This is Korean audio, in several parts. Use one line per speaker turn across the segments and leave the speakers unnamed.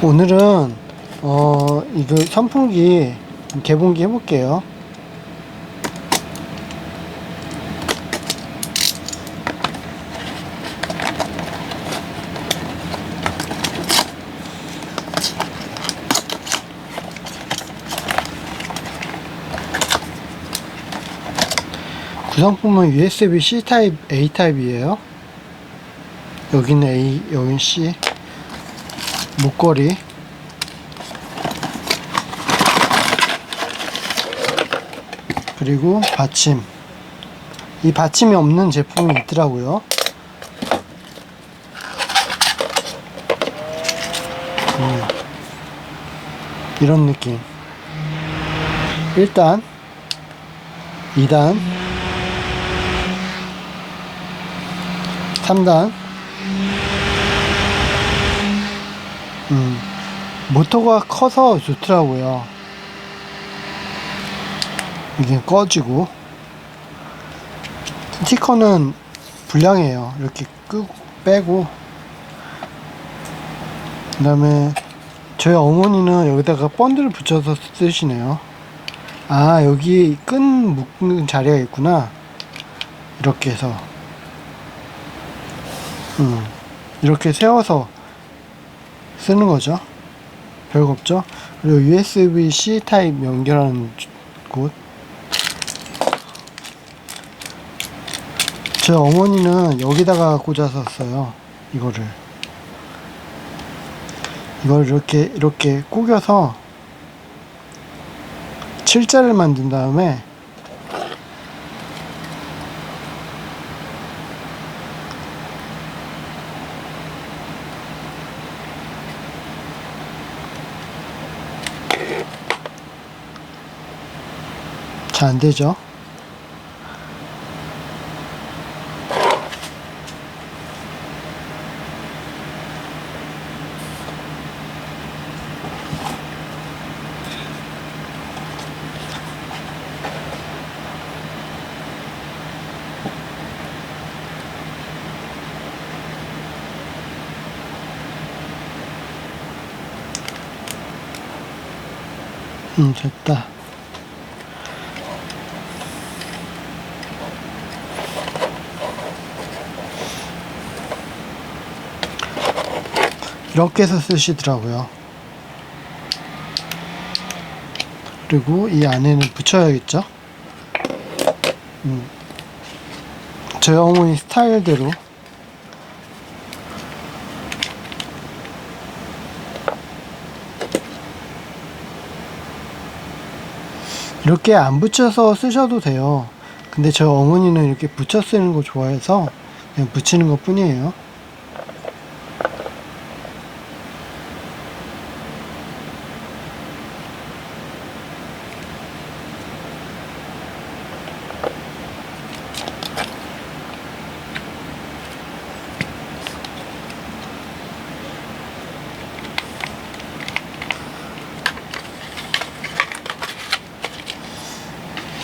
오늘은 어 이거 선풍기 개봉기 해볼게요. 구성품은 USB-C 타입, A 타입이에요. 여기는 A, 여기는 C. 목걸이. 그리고 받침. 이 받침이 없는 제품이 있더라고요. 음. 이런 느낌. 1단, 2단, 3단. 음, 모터가 커서 좋더라고요. 이게 꺼지고. 스티커는 불량해요. 이렇게 끄고, 빼고. 그 다음에, 저희 어머니는 여기다가 번들을 붙여서 쓰시네요. 아, 여기 끈 묶는 자리가 있구나. 이렇게 해서. 음, 이렇게 세워서 쓰는 거죠. 별거 없죠. 그리고 USB-C 타입 연결하는 곳. 제 어머니는 여기다가 꽂아서 써요. 이거를. 이걸 이렇게, 이렇게 꾸겨서 칠자를 만든 다음에 잘 안 되죠. 음, 됐다. 이렇게 해서 쓰시더라고요. 그리고 이 안에는 붙여야겠죠? 음. 저희 어머니 스타일대로 이렇게 안 붙여서 쓰셔도 돼요. 근데 저희 어머니는 이렇게 붙여 쓰는 거 좋아해서 그냥 붙이는 것 뿐이에요.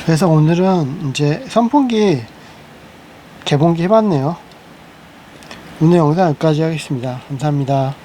그래서 오늘은 이제 선풍기 개봉기 해봤네요. 오늘 영상 여기까지 하겠습니다. 감사합니다.